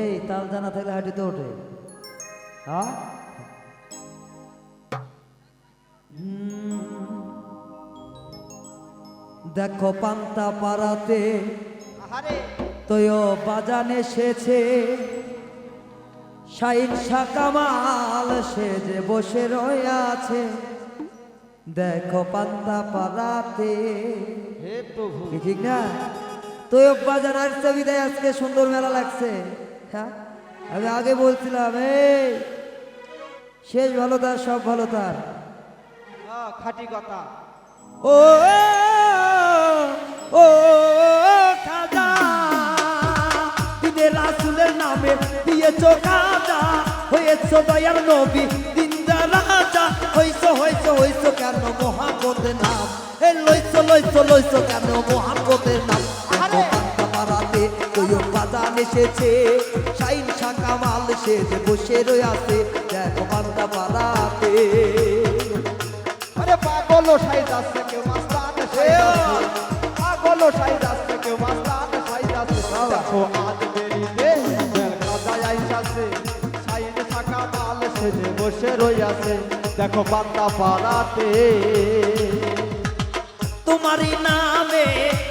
এই তাল জানা থাকলে হাঁটিতে ওঠে। হ্যাঁ। দেখো পান্তা পাড়াতে তৈও বাজান এসেছে। শাইন সাকামাল সে যে বসে রয়ে আছে দেখো পান্তা পাড়াতে। ঠিক না? তৈব বাজার আসছে বিদায় আজকে সুন্দর মেলা লাগছে। হ্যাঁ? আমি আগে বলছিলাম এই শেষ ভালো তার সব ভালো তার। খাঁটি কথা। ও ও খাজা দিনে রাসুলের নামে দিয়েছ কাজা হয়েছ দয়ার নবী দিনদা রাজা। হইছ হইছ হইছ কেন মহাপদের নাম? এ লইছ লইছ লইছ কেন মহাপদের নাম? আরে! পান্তা বাজান এসেছে। শাইন শাখা মাল সে যে বসে রয়েছে দেখো পান্তা পাড়াতে আরে পাগল সাইজ আছে কেউ মাস্তান আছে পাগল সাইজ আছে কেউ মাস্তান সাইজ আছে দেখো আজ দেরিতে বেল কাজায় আইসাছে সাইড থাকা মাল সেজে বসে রইয়াছে দেখো বান্দা পাড়াতে তোমারই নামে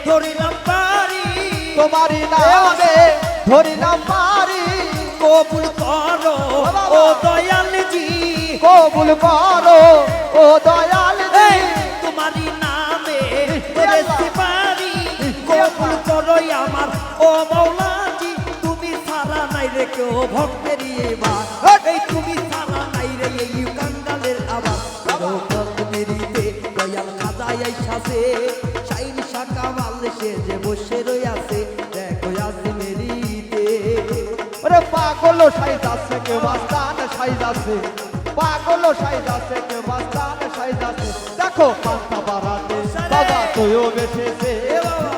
ধরিলাম পারি তোমারই নামে ধরিলাম পারি কবুল করো ও দয়ালজি। কবুল করো ও দয়াল তোমারি তোমারই নামে পারি কবুল করো আমার। ও মৌলাজি তুমি সারা নাই রে কেউ ভক্তেরি এবার। এই তুমি পাগল সাইজ আছে, কেউ মাস্তান সাইজ আছে। পাগল সাইজ আছে, কেউ মাস্তান সাইজ আছে। দেখো পান্তা বাড়াতে বাবা তুইও বেসেছে।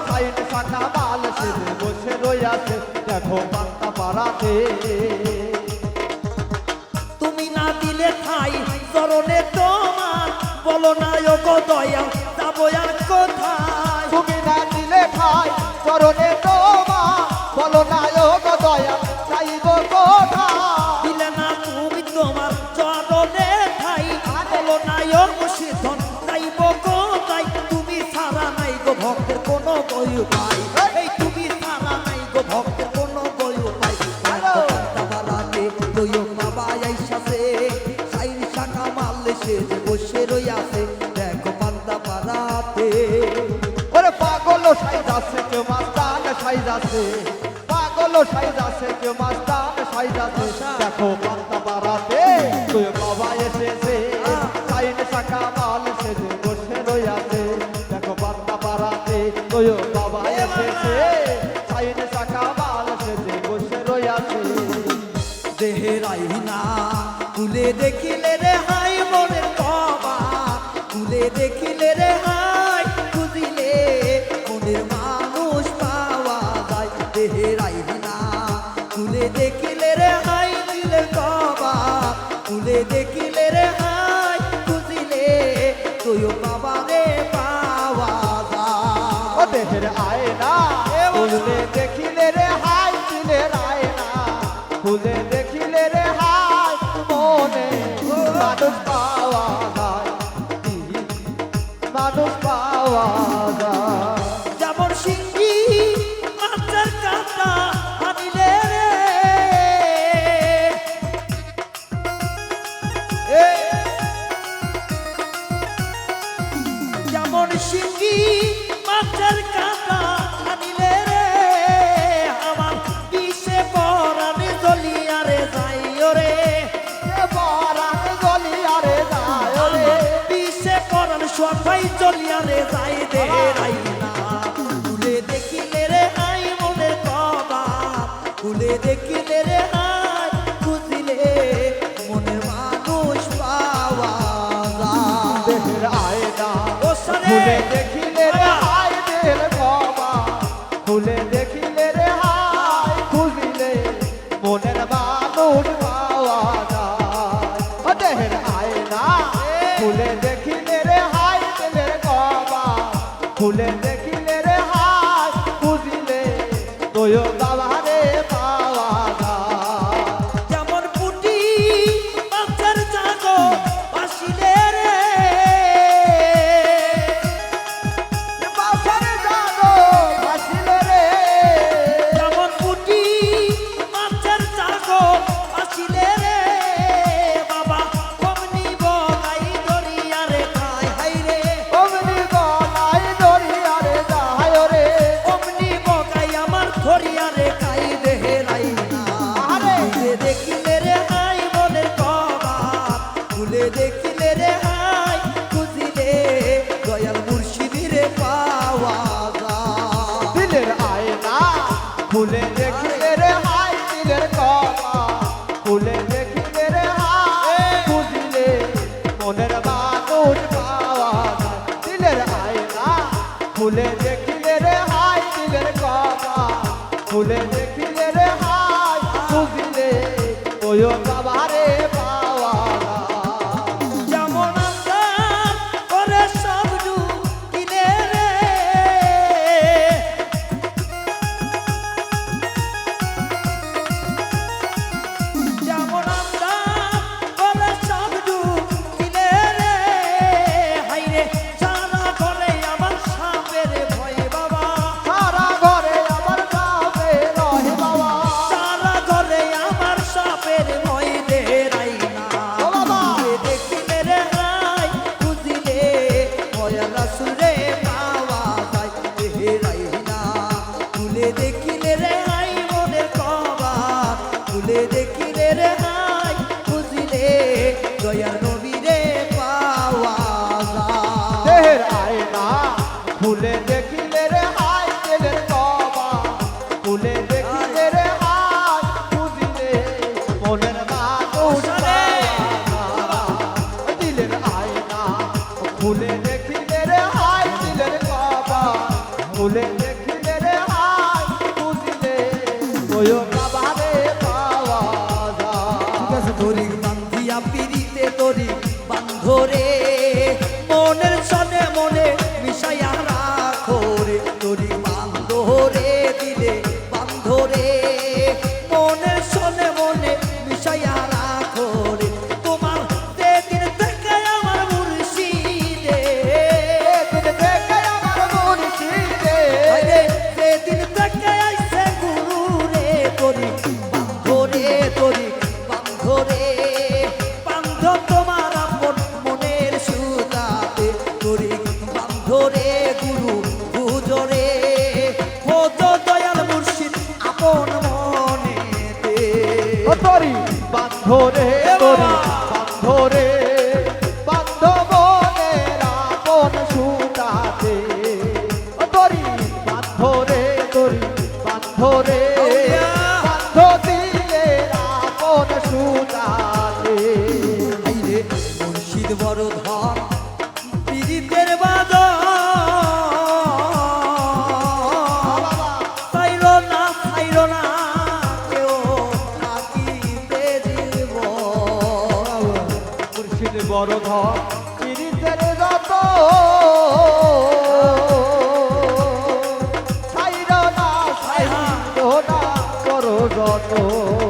সাইড শাখা মাল সেজে বসে রইয়াছে। দেখো পান্তা বাড়াতে তুমি না দিলে খাই চরণে তোমার। বলো না ও গো দয়াল, যাব আর বলো না ও গো দয়া চাইব কোথা। দিলে না তুমি তোমার চরণে খাই বলো না ও মুর্শিদন যাইব কোথায় তুমি সারা নাই গো ভক্তের কোনো বই পাই। এই তুমি সারা নাই গো ভক্তের কোনো বই পাই। বাবালাতে তুইও বাবা আইসাছে। সাইন শাখা মারলে সে যে বসে রই আছে দেখো পান্তা পাড়াতে। ওরে পাগল সাইজ আছে কেউ মাস্তান সাইজ আছে। পাগল সাইজ আছে কেউ মাস্তান সাইজ আছে দেখো পান্তা বাড়াতে তুই বাবা এসেছে। সাইড শাখা মাল সেজে বসে রইয়াছে। দেখো পান্তা বাড়াতে তুই বাবা এসেছে। সাইড শাখা মাল সেজে বসে রইয়াছে। দেহের আইনা তুলে দেখিলে রে হাই মনে বাবা। তুলে দেখিলে রে হাই সিঙ্গি মাছের কাটা আনিলে রে। আমার বিষে পরানে জ্বলিয়ারে যাইও রে। এ বরান গলিয়ারে যায় রে। বিষে পরান সবাই চলিয়ারে যাই দে রাই তুলে দেখিলে রে তুলে দেখিলে রে পাওয়া today. ধরে গুরু পুজোরে হত দয়াল মুর্শিদ আপন মনে ধরে ধরে রতন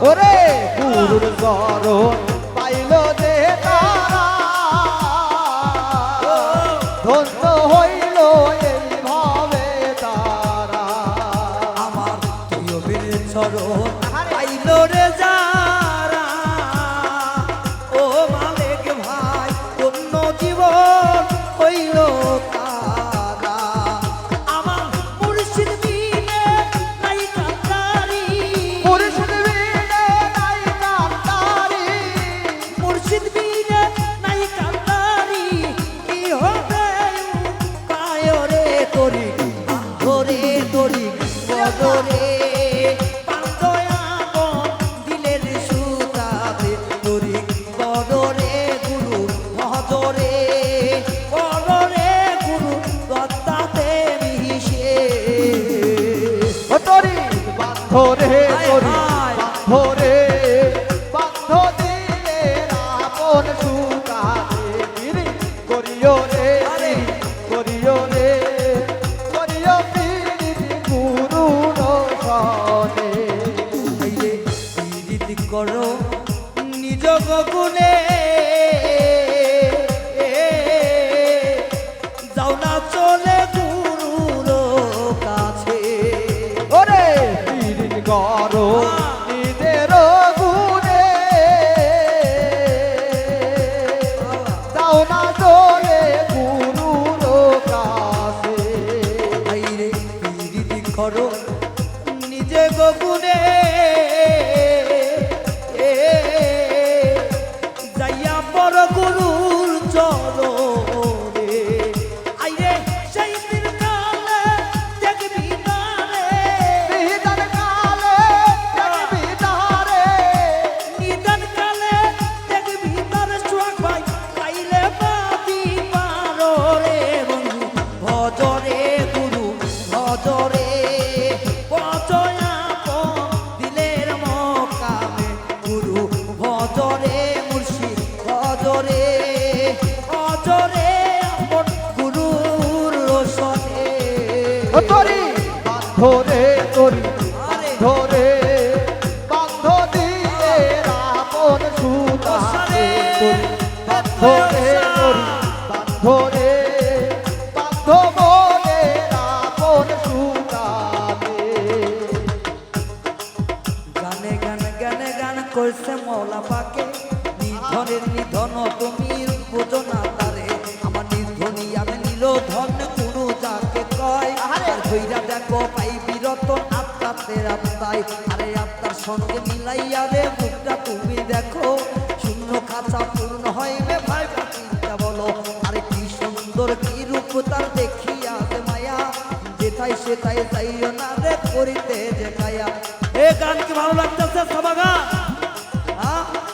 ওরে গুরুর চরণ পাথরে করি পাথরে বান্ধ দিলে রাবণ সুকারে গিরি করিও রে করিও রে করিও পীড়িত গুরু সনে। করো পিরিতি করো ধন গুরু যাকে কয়? আর ধৈরা দেখো পাই বিরত আত্মাতে আত্মায়। আরে আত্মার সঙ্গে মিলাইয়া রে মুখটা তুমি দেখো। শূন্য খাঁচা পূর্ণ হইবে ভাই চিন্তা বলো। আরে কি সুন্দর কি রূপ তার দেখিয়া যে মায়া। যেটাই সেটাই যাইও না রে করিতে যে কায়া এ গান কি ভালো লাগতেছে সবাগা